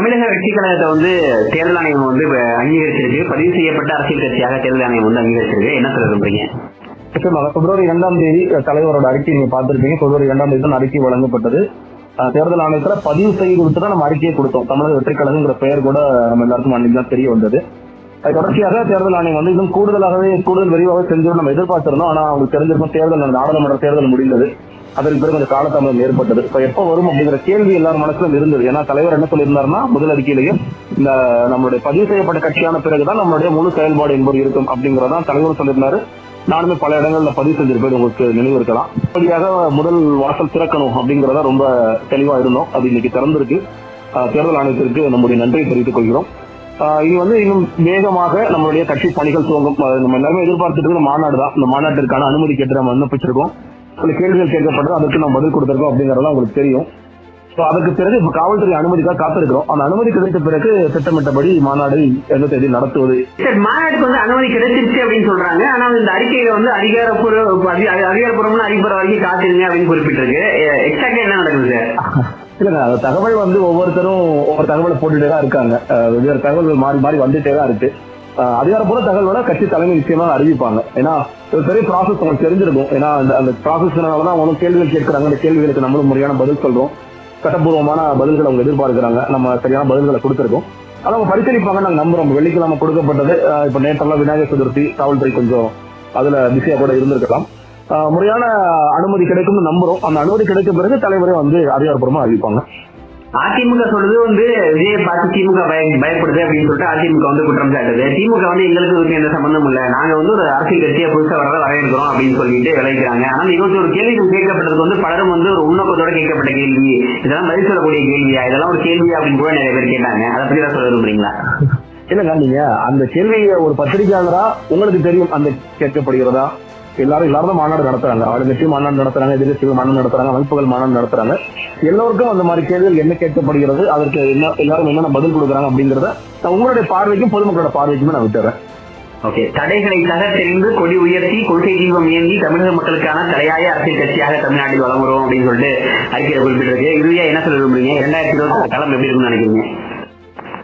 தமிழக வெற்றி கழகத்தை வந்து தேர்தல் ஆணையம் வந்து அங்கீகரிச்சிருக்கு. பதிவு செய்யப்பட்ட அரசியல் கட்சியாக தேர்தல் ஆணையம் வந்து அங்கீகரிச்சிருக்கு. என்ன சொல்ல விரும்புறீங்க? நிச்சயமாக. பிப்ரவரி இரண்டாம் தேதி தலைவரோட அறிக்கை நீங்க பார்த்திருப்பீங்க. பிப்ரவரி இரண்டாம் தேதி தான் அறிக்கை வழங்கப்பட்டது. தேர்தல் ஆணையத்துல பதிவு செய்து கொடுத்து தான் நம்ம அறிக்கையை கொடுத்தோம். தமிழக வெற்றி கழகங்கிற பெயர் கூட நம்ம எல்லாருக்கும் அன்னைக்கு தான் தெரிய வந்தது. அது தொடர்ச்சியாக தேர்தல் ஆணையம் வந்து இன்னும் கூடுதலாகவே கூடுதல் விரிவாக செஞ்சு நம்ம எதிர்பார்த்திருந்தோம். ஆனா அவங்களுக்கு தெரிஞ்சிருக்கும் தேர்தல் நாடாளுமன்ற தேர்தல் முடிந்தது. அதன் பிறகு கொஞ்சம் காலதாமதம் ஏற்பட்டது. இப்ப எப்ப வரும் அப்படிங்கிற கேள்வி எல்லார் மனசிலும் இருந்தது. ஏன்னா தலைவர் என்ன சொல்லியிருந்தாருன்னா முதல் அறிக்கையிலேயே இந்த நம்மளுடைய பதிவு செய்யப்பட்ட கட்சியான பிறகுதான் நம்மளுடைய முழு செயல்பாடு என்பது இருக்கும் அப்படிங்கறதான் தலைவர் சொல்லியிருந்தாரு. நானுமே பல இடங்கள்ல பதிவு செஞ்சிருப்பேன். உங்களுக்கு நினைவு இருக்கலாம். இப்படியாக முதல் வாசல் திறக்கணும் அப்படிங்கறத ரொம்ப தெளிவா இருந்தோம். அது இன்னைக்கு திறந்திருக்கு. தேர்தல் ஆணையத்திற்கு நம்முடைய நன்றியை தெரிவித்துக் கொள்கிறோம். இது வந்து இன்னும் வேகமாக நம்மளுடைய கட்சி பணிகள் துவங்கும். நம்ம எல்லாருமே எதிர்பார்த்துட்டு இருக்கிற மாநாடு தான் இந்த மாநாட்டிற்கான அனுமதி கேட்டு நம்ம விண்ணப்பிச்சிருக்கோம். சில கேள்விகள் கேட்கப்பட்டது அதுக்கு நம்ம பதில் கொடுத்திருக்கோம் அப்படிங்கறதெல்லாம் உங்களுக்கு தெரியும். ஸோ அதுக்கு பிறகு இப்ப காவல்துறை அனுமதிக்காக காத்திருக்கிறோம். அந்த அனுமதி கிடைத்த பிறகு திட்டமிட்டபடி மாநாடு எந்த தேதி நடத்துவது? சார் மாநாட்டுக்கு வந்து அனுமதி கிடைச்சிருச்சு அப்படின்னு சொல்றாங்க. ஆனா இந்த அறிக்கையில வந்து அதிகாரப்பூர்வ அதி- அதிகாரப்பூர்வம்னு அறிவிப்பற வரைக்கும் காத்திருங்க அப்படின்னு குறிப்பிட்டிருக்கு. எக்ஸாக்டா என்ன நடக்குது சார்? இல்லங்க தகவல் வந்து ஒவ்வொருத்தரும் ஒவ்வொரு தகவலை போட்டுட்டே தான் இருக்காங்க. வெவ்வேறு தகவல்கள் மாறி மாறி வந்துட்டே தான் இருக்கு. அதிகாரப்பூர்வ தகவலோட கட்சி தலைமை நிச்சயமா அறிவிப்பாங்க. ஏன்னா ஒரு பெரிய ப்ராசஸ் உங்களுக்கு தெரிஞ்சிருக்கும். ஏன்னா அந்த அந்த ப்ராசஸ்னால தான் அவங்க கேள்விகள் கேட்கிறாங்க. அந்த கேள்விகளுக்கு நம்மளும் முறையான பதில் சொல்றோம். சட்டப்பூர்வமான பதில்களை அவங்க எதிர்பார்க்கிறாங்க. நம்ம சரியான பதில்களை கொடுத்துருக்கோம். அதை அவங்க பரிசீலிப்பாங்க நாங்க நம்புறோம். வெள்ளிக்கிழமை கொடுக்கப்பட்டது இப்போ இப்ப நேற்றெல்லாம் விநாயகர் சதுர்த்தி காவல்துறை கொஞ்சம் அதுல பிஸியா கூட இருந்திருக்கலாம். முறையான அனுமதி கிடைக்கும்னு நம்புறோம். அந்த அனுமதி கிடைக்கும் பிறகு தலைவரை வந்து அதிகாரப்பூர்வமா அறிவிப்பாங்க. அதிமுக சொல்றது வந்து விஜய பார்த்து திமுக பயப்படுது அப்படின்னு சொல்லிட்டு அதிமுக வந்து குற்றம் சாட்டுது. திமுக வந்து எங்களுக்கு எந்த சம்பந்தம் இல்ல. நாங்க வந்து ஒரு அரசியல் கட்சியை புதுசா வரத வரவேற்கிறோம் அப்படின்னு சொல்லிட்டு விளைவிக்கிறாங்க. ஆனா இருபத்தி ஒரு கேள்வி கேட்கப்பட்டதுக்கு வந்து பலரும் வந்து ஒரு உண்ணக்கத்தோட கேட்கப்பட்ட கேள்வி. இதெல்லாம் பதில் சொல்லக்கூடிய கேள்வியா? இதெல்லாம் ஒரு கேள்வியா அப்படின்னு கூட நிறைய பேர் கேட்டாங்க. அதை பத்தி தான் சொல்ல விரும்புறீங்களா? இல்லங்க நீங்க அந்த கேள்வியை ஒரு பத்திரிகையாளரா உங்களுக்கு தெரியும் அந்த கேட்கப்படுகிறதா? எல்லாரும் எல்லாரும் மாநாடு நடத்துறாங்க. ஆளுங்கட்சி மாநாடு நடத்துறாங்க எதிர்கட்சிகள் மாநாடு நடத்துறாங்க அமைப்புகள் மாநாடு நடத்துறாங்க. எல்லோருக்கும் அந்த மாதிரி கேள்விகள் என்ன கேட்கப்படுகிறது அதற்கு என்ன எல்லாரும் என்னென்ன பதில் கொடுக்குறாங்க அப்படிங்கறத நான் உங்களுடைய பார்வைக்கும் பொதுமக்களோட பார்வைக்குமே நான் விட்டுறேன். ஓகே. தடைகளை தகர்த்தெறிந்து கொடி உயர்த்தி கொள்கை தீபம் ஏந்தி தமிழக மக்களுக்கான தலையாய அரசியல் கட்சியாக தமிழ்நாட்டில் வளம் அப்படின்னு சொல்லிட்டு அறிக்கையை குறிப்பிட்டிருக்கு. இறுதியா என்ன சொல்ல விரும்புறீங்க? இரண்டாயிரத்தி இருபத்தி களம் எப்படி இருக்கும்னு நினைக்கிறீங்க?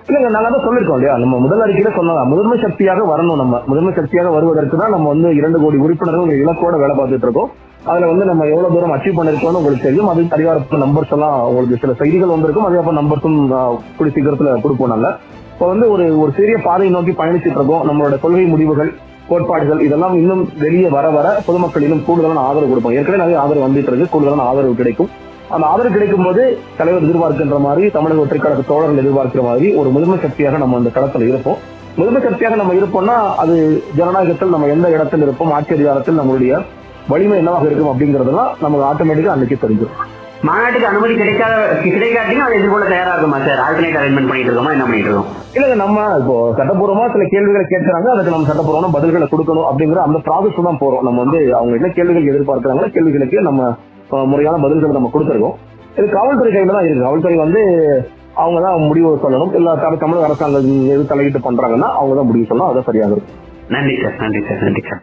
இல்லங்க நாங்க தான் சொல்லிருக்கோம் இல்லையா? நம்ம முதல் அறிக்கையில சொன்னோம் முதன்மை சக்தியாக வரணும் நம்ம. முதன்மை சக்தியாக வருவதற்கு தான் நம்ம வந்து இரண்டு கோடி உறுப்பினர்கள் ஒரு இலக்கோட வேலை பார்த்துட்டு இருக்கோம். அதுல வந்து நம்ம எவ்வளவு தூரம் அச்சீவ் பண்ணிருக்கோம்னு உங்களுக்கு தெரியும். அது அதிகாரப்பூர்வ நம்பர்ஸ் எல்லாம் உங்களுக்கு சில செய்திகள் வந்திருக்கும். அதே போல நம்பர்ஸும் கூடி சீக்கிரத்துல கொடுப்போம் நாங்க இப்போ வந்து ஒரு ஒரு சிறிய பாதையை நோக்கி பயணிச்சுட்டு இருக்கோம். நம்மளோட கொள்கை முடிவுகள் கோட்பாடுகள் இதெல்லாம் இன்னும் வெளியே வர வர பொதுமக்கள் இன்னும் கூடுதலான ஆதரவு கொடுப்போம். ஏற்கனவே நிறைய ஆதரவு வந்துட்டு இருக்கு. கூடுதலான ஆதரவு கிடைக்கும். அந்த ஆதரவு கிடைக்கும் போது தலைவர் எதிர்பார்க்கின்ற மாதிரி தமிழக ஒற்றை கழக தோழர்கள் எதிர்பார்க்கிற மாதிரி ஒரு முதன்மை சக்தியாக நம்ம அந்த களத்தில் இருப்போம். முதன்மை சக்தியாக நம்ம இருப்போம்னா அது ஜனநாயகத்தில் நம்ம எந்த இடத்தில் இருப்போம் ஆட்சி அதிகாரத்தில் நம்மளுடைய வலிமை என்னவாக இருக்கும் அப்படிங்கறதெல்லாம் நமக்கு ஆட்டோமேட்டிக்கா அன்னைக்கு தெரிஞ்சிடும் மாநாட்டுக்கு அனுமதி கிடைக்காத கிடைக்காட்டியும் அதை எதிர்கொள்ள தயாரா இருக்குமா சார்? ஆல்டர்னேட் அரேஞ்ச்மெண்ட் பண்ணிட்டு இருக்கோமா? என்ன பண்ணிட்டு இருக்கோம்? இல்லங்க நம்ம இப்போ சட்டப்பூர்வமா சில கேள்விகளை கேட்கறாங்க அதுக்கு நம்ம சட்டப்பூர்வமான பதில்களை கொடுக்கணும் அப்படிங்கிற அந்த ப்ராசஸ் தான் போறோம். நம்ம வந்து அவங்க என்ன கேள்விகள் எதிர்பார்க்கறாங்களோ கேள்விகளுக்கு நம்ம முறையான பதில்களை நம்ம கொடுத்துருக்கோம். இது காவல்துறை கையில தான் இருக்கு. காவல்துறை வந்து அவங்க தான் முடிவு சொல்லணும். இல்ல தமிழக அரசாங்கம் எது தலையிட்டு பண்றாங்கன்னா அவங்க தான் முடிவு சொல்லணும். அதான் சரியாக இருக்கும். நன்றி சார். நன்றி சார். நன்றி சார்.